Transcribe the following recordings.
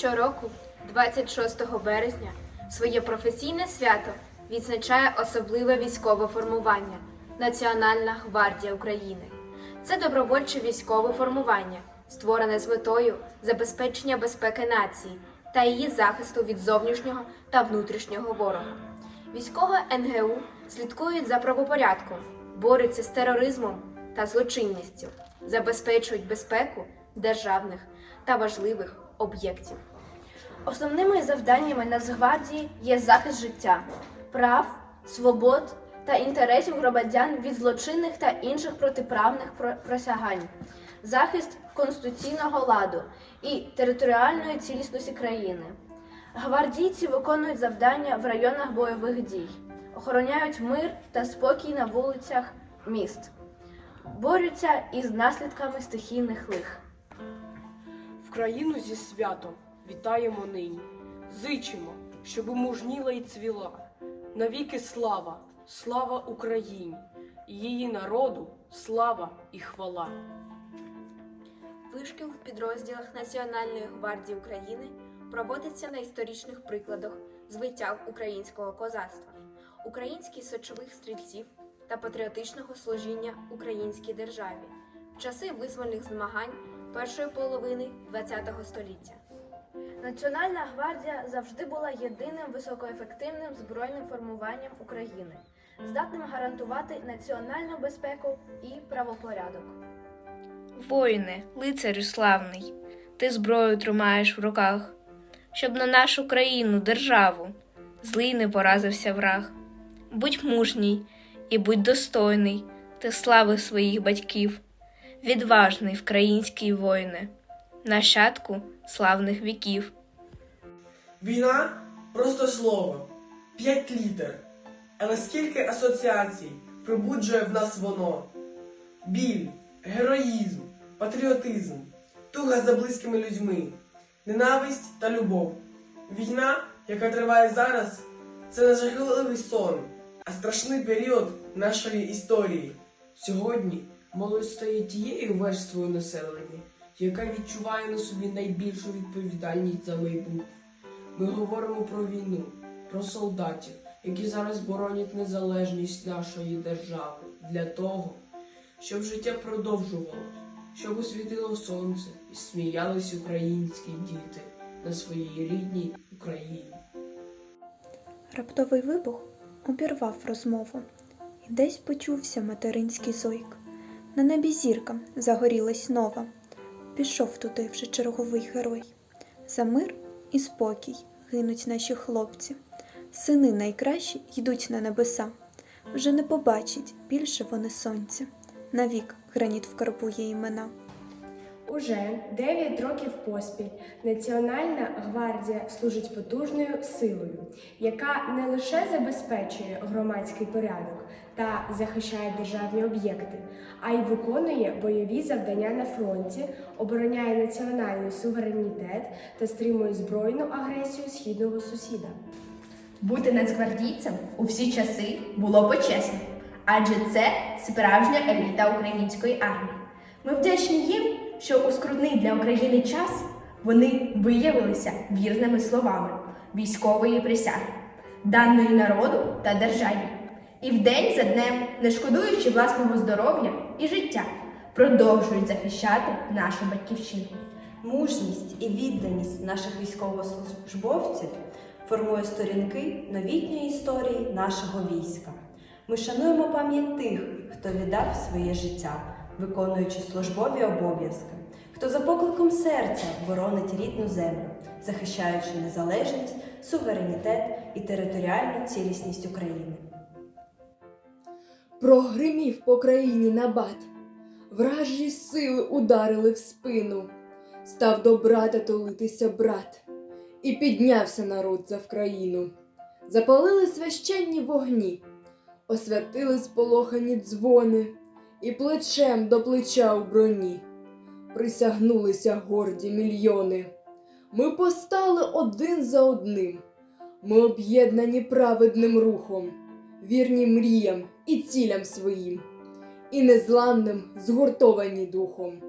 Щороку, 26 березня, своє професійне свято відзначає особливе військове формування Національна гвардія України. Це добровольче військове формування, створене з метою забезпечення безпеки нації та її захисту від зовнішнього та внутрішнього ворога. Військове НГУ слідкують за правопорядком, борються з тероризмом та злочинністю, забезпечують безпеку державних та важливих об'єктів. Основними завданнями Нацгвардії є захист життя, прав, свобод та інтересів громадян від злочинних та інших протиправних просягань, захист конституційного ладу і територіальної цілісності країни. Гвардійці виконують завдання в районах бойових дій, охороняють мир та спокій на вулицях міст, борються із наслідками стихійних лих. В країну зі святом вітаємо нині. Зичимо, щоби мужніла і цвіла. Навіки слава, слава Україні, її народу слава і хвала. Вишкіл в підрозділах Національної гвардії України проводиться на історичних прикладах з витяг українського козацтва, українських сочових стрільців та патріотичного служіння українській державі в часи визвольних змагань першої половини ХХ століття. Національна гвардія завжди була єдиним високоефективним збройним формуванням України, здатним гарантувати національну безпеку і правопорядок. Воїне, лицарю славний, ти зброю тримаєш в руках, щоб на нашу країну, державу, злий не поразився враг. Будь мужній і будь достойний ти слави своїх батьків, відважний вкраїнський воїне, нащадку славних віків. Війна просто слово, п'ять літер. Але скільки асоціацій пробуджує в нас воно: біль, героїзм, патріотизм, туга за близькими людьми, ненависть та любов. Війна, яка триває зараз, це не жахливий сон, а страшний період нашої історії. Сьогодні молодь стає тією верствою населення, яка відчуває на собі найбільшу відповідальність за майбутнє. Ми говоримо про війну, про солдатів, які зараз боронять незалежність нашої держави для того, щоб життя продовжувалось, щоб освітило сонце і сміялись українські діти на своїй рідній Україні. Раптовий вибух обірвав розмову, і десь почувся материнський зойк. На небі зірка загорілась нова. Пішов туди вже черговий герой. За мир і спокій гинуть наші хлопці. Сини найкращі йдуть на небеса. Вже не побачать більше вони сонця. Навік граніт вкарбує імена. Уже 9 років поспіль Національна гвардія служить потужною силою, яка не лише забезпечує громадський порядок та захищає державні об'єкти, а й виконує бойові завдання на фронті, обороняє національний суверенітет та стримує збройну агресію східного сусіда. Бути нацгвардійцем у всі часи було почесно, адже це справжня еліта української армії. Ми вдячні їм, що у скрутний для України час вони виявилися вірними словами військової присяги, даної народу та державі, і вдень за днем, не шкодуючи власного здоров'я і життя, продовжують захищати нашу батьківщину. Мужність і відданість наших військовослужбовців формує сторінки новітньої історії нашого війська. Ми шануємо пам'ять тих, хто віддав своє життя, виконуючи службові обов'язки, хто за покликом серця боронить рідну землю, захищаючи незалежність, суверенітет і територіальну цілісність України. Прогримів по країні набат, вражі сили ударили в спину, став до брата тулитися брат, і піднявся народ за Вкраїну. Запалили священні вогні, освятили сполохані дзвони, і плечем до плеча у броні присягнулися горді мільйони. Ми постали один за одним, ми об'єднані праведним рухом, вірні мріям і цілям своїм, і незламним згуртовані духом.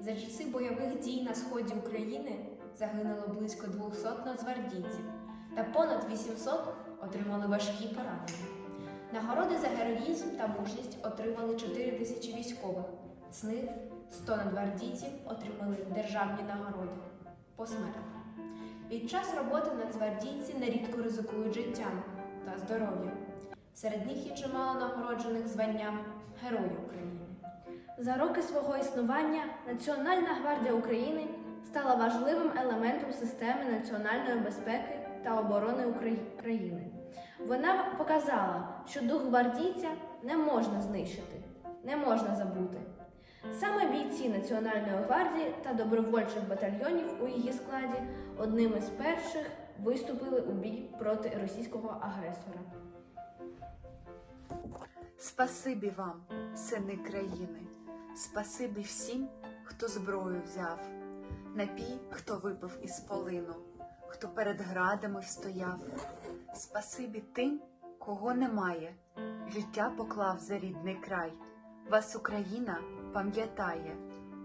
За часи бойових дій на сході України загинуло близько 200 нацгвардійців, та понад 800 отримали важкі поранення. Нагороди за героїзм та мужність отримали 4 тисячі військових. З них 100 нацгвардійців отримали державні нагороди посмертно. Під час роботи нацгвардійці нерідко ризикують життям та здоров'ям. Серед них є чимало нагороджених званням Героїв України. За роки свого існування Національна гвардія України стала важливим елементом системи національної безпеки та оборони Украї- країни. Вона показала, що дух гвардійця не можна знищити, не можна забути. Саме бійці Національної гвардії та добровольчих батальйонів у її складі одними з перших виступили у бій проти російського агресора. Спасибі вам, сини країни, спасибі всім, хто зброю взяв, напій, хто випив із полину, хто перед градами встояв. Спасибі тим, кого немає, життя поклав за рідний край. Вас Україна пам'ятає,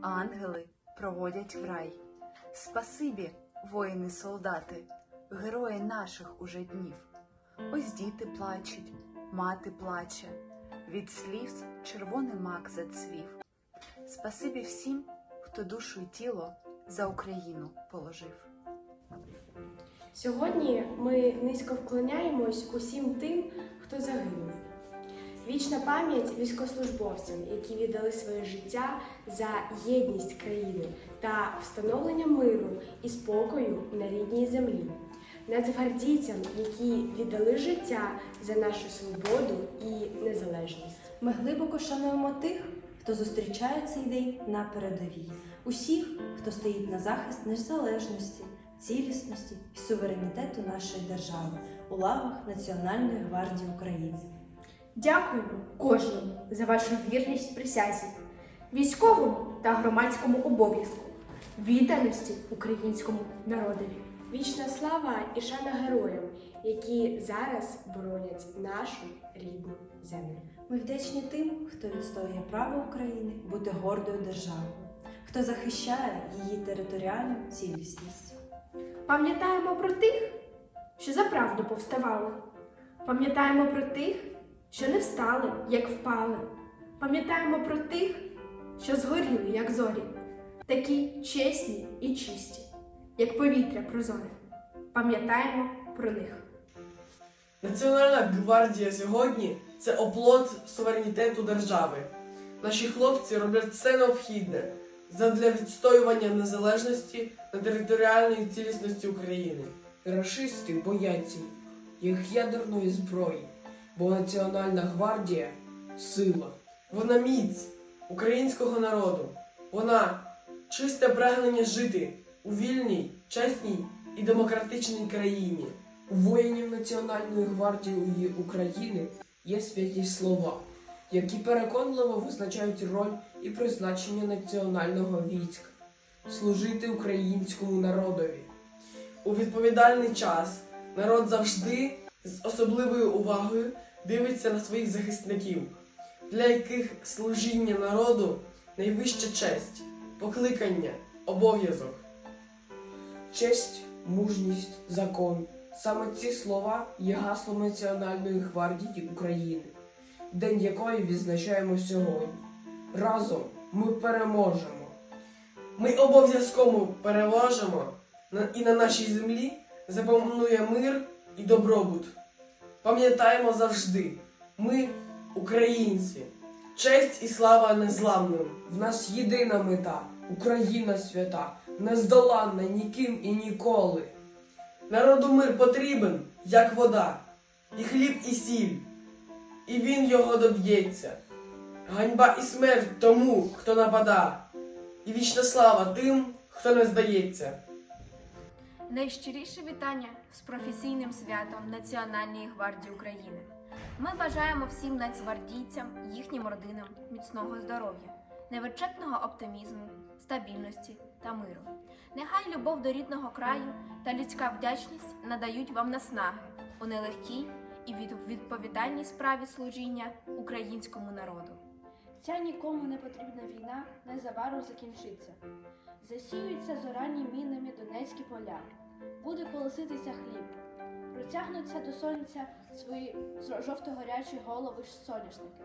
ангели проводять в рай. Спасибі, воїни солдати, герої наших уже днів. Ось діти плачуть, мати плаче, від сліз червоний мак зацвів. Спасибі всім, хто душу й тіло за Україну положив. Сьогодні ми низько вклоняємось усім тим, хто загинув. Вічна пам'ять військовослужбовцям, які віддали своє життя за єдність країни та встановлення миру і спокою на рідній землі. Нацгвардійцям, які віддали життя за нашу свободу і незалежність. Ми глибоко шануємо тих, хто зустрічає цей день на передовій, усіх, хто стоїть на захист незалежності, цілісності і суверенітету нашої держави у лавах Національної гвардії України. Дякуємо кожному за вашу вірність присязі, військовому та громадському обов'язку, відданості українському народові. Вічна слава і шана героям, які зараз боронять нашу рідну землю. Ми вдячні тим, хто відстоює право України бути гордою державою, хто захищає її територіальну цілісність. Пам'ятаємо про тих, що за правду повставали. Пам'ятаємо про тих, що не встали, як впали. Пам'ятаємо про тих, що згоріли, як зорі, такі чесні і чисті, як повітря прозоре. Пам'ятаємо про них. Національна гвардія сьогодні це оплот суверенітету держави. Наші хлопці роблять все необхідне задля відстоювання незалежності та територіальної цілісності України. Рашисти бояться їх ядерної зброї, бо Національна гвардія сила. Вона міць українського народу. Вона чисте прагнення жити у вільній, чесній і демократичній країні. У воїнів Національної гвардії України є святі слова, які переконливо визначають роль і призначення національного війська служити українському народові. У відповідальний час народ завжди з особливою увагою дивиться на своїх захисників, для яких служіння народу найвища честь, покликання, обов'язок. Честь, мужність, закон. Саме ці слова є гаслом Національної гвардії України, день якої відзначаємо сьогодні. Разом ми переможемо. Ми обов'язково переможемо і на нашій землі запанує мир і добробут. Пам'ятаємо завжди, ми українці, честь і слава незламним. В нас єдина мета Україна свята, нездоланна ніким і ніколи. Народу мир потрібен, як вода, і хліб, і сіль, і він його доб'ється. Ганьба і смерть тому, хто напада, і вічна слава тим, хто не здається. Найщиріше вітання з професійним святом Національної гвардії України. Ми бажаємо всім нацгвардійцям, їхнім родинам міцного здоров'я, невичерпного оптимізму, стабільності та миру. Нехай любов до рідного краю та людська вдячність надають вам наснаги у нелегкій і від- відповідальній справі служіння українському народу. Ця нікому не потрібна війна незабаром закінчиться. Засіються зоряні мінами донецькі поля, буде колоситися хліб, протягнуться до сонця свої жовто-горячі голови соняшники.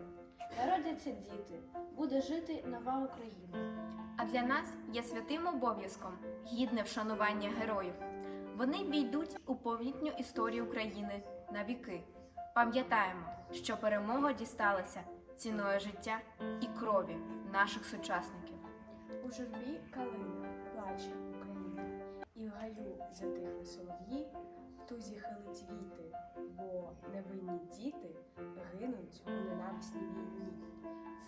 Народяться діти, буде жити нова Україна. А для нас є святим обов'язком гідне вшанування героїв. Вони війдуть у повітню історію України на віки. Пам'ятаємо, що перемога дісталася ціною життя і крові наших сучасників. У журбі калина плаче Україна, і в гаю затихли солов'ї, в тузі хилить віти, бо невинні діти гинуть у ненависній війні.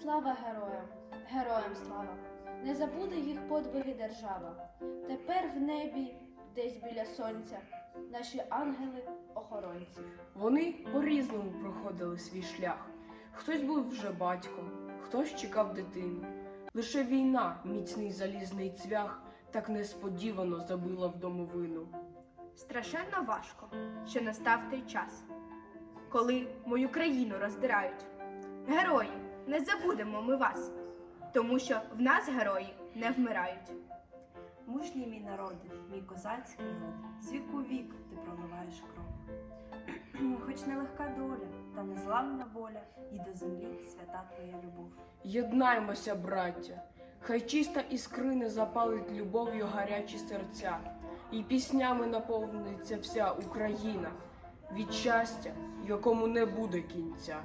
Слава героям, героям слава! Не забуде їх подвиги держава. Тепер в небі, десь біля сонця, наші ангели-охоронці. Вони по-різному проходили свій шлях. Хтось був вже батьком, хтось чекав дитину. Лише війна, міцний залізний цвях, так несподівано забила в домовину. Страшенно важко, що настав той час, коли мою країну роздирають. Герої, не забудемо ми вас, тому що в нас герої не вмирають. Мужній мій народи, мій козацький род, з віку вік ти проливаєш кров. Хоч нелегка доля, та незламна воля, і до землі свята твоя любов. Єднаймося, браття, хай чиста іскрини запалить любов'ю гарячі серця, і піснями наповниться вся Україна від щастя, якому не буде кінця.